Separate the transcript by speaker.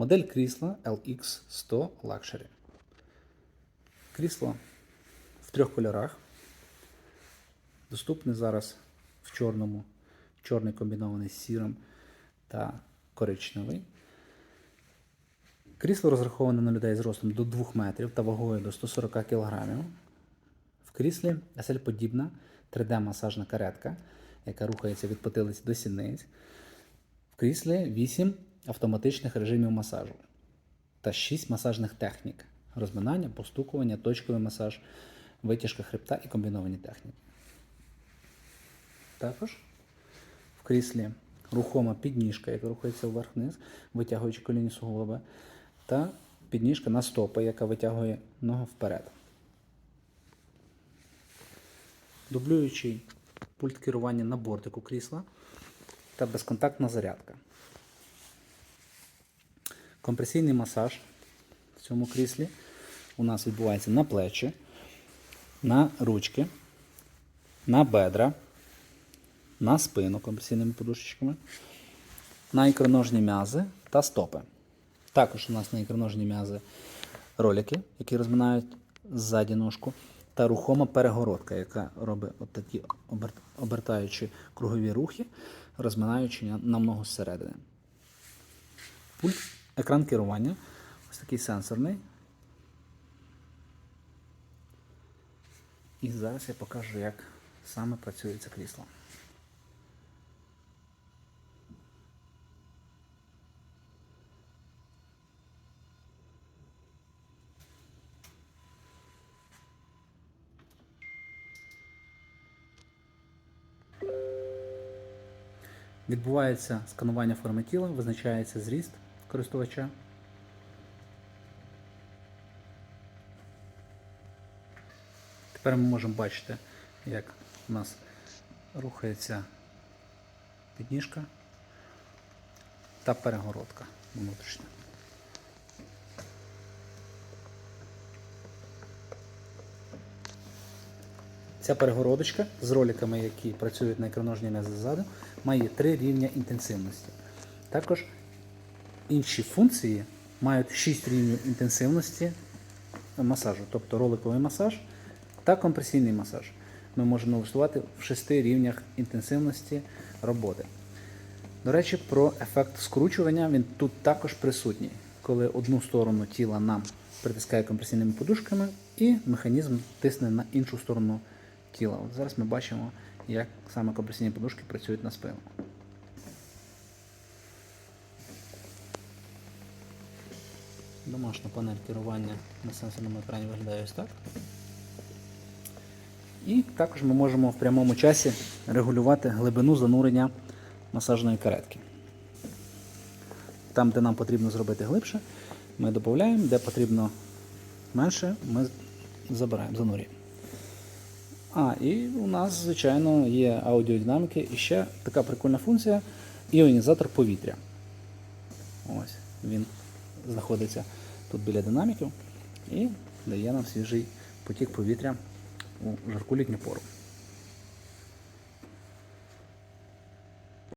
Speaker 1: Модель крісла LX100 Luxury. Крісло в трьох кольорах. Доступне зараз в чорному, чорний комбінований з сірим та коричневий. Крісло розраховане на людей з ростом до 2 метрів та вагою до 140 кг. В кріслі SL-подібна 3D-масажна каретка, яка рухається від потилиць до сідниць. В кріслі 8 автоматичних режимів масажу та 6 масажних технік: розминання, постукування, точковий масаж, витяжка хребта і комбіновані техніки. Також в кріслі рухома підніжка, яка рухається вверх-вниз, витягуючи колінні суглоби, та підніжка на стопи, яка витягує ногу вперед. Дублюючий пульт керування на бортику крісла та безконтактна зарядка. Компресійний масаж в цьому кріслі у нас відбувається на плечі, на ручки, на бедра, на спину компресійними подушечками, на ікроножні м'язи та стопи. Також у нас на ікроножні м'язи ролики, які розминають ззаді ножку, та рухома перегородка, яка робить от такі оберт- обертаючи кругові рухи, розминаючи на- нам ногу зсередини. Пульт, екран керування, ось такий сенсорний. І зараз я покажу, як саме працює це крісло. Відбувається сканування форми тіла, визначається зріст користувача. Тепер ми можемо бачити, як у нас рухається підніжка та перегородка внутрішня. Ця перегородочка з роликами, які працюють на ікроножній м'язи ззаду, має три рівня інтенсивності. Також інші функції мають 6 рівнів інтенсивності масажу, тобто роликовий масаж та компресійний масаж. Ми можемо налаштувати в 6 рівнях інтенсивності роботи. До речі, про ефект скручування він тут також присутній, коли одну сторону тіла нам притискає компресійними подушками, і механізм тисне на іншу сторону тіла. От зараз ми бачимо, як саме компресійні подушки працюють на спину. Домашня панель керування на сенсорному екрані виглядає ось так. І також ми можемо в прямому часі регулювати глибину занурення масажної каретки. Там, де нам потрібно зробити глибше, ми додаємо, де потрібно менше, ми забираємо, занурюємо. А, і у нас, звичайно, є аудіодинаміки і ще така прикольна функція іонізатор повітря. Ось, він знаходиться тут біля динаміків і дає нам свіжий потік повітря у жарку літню пору.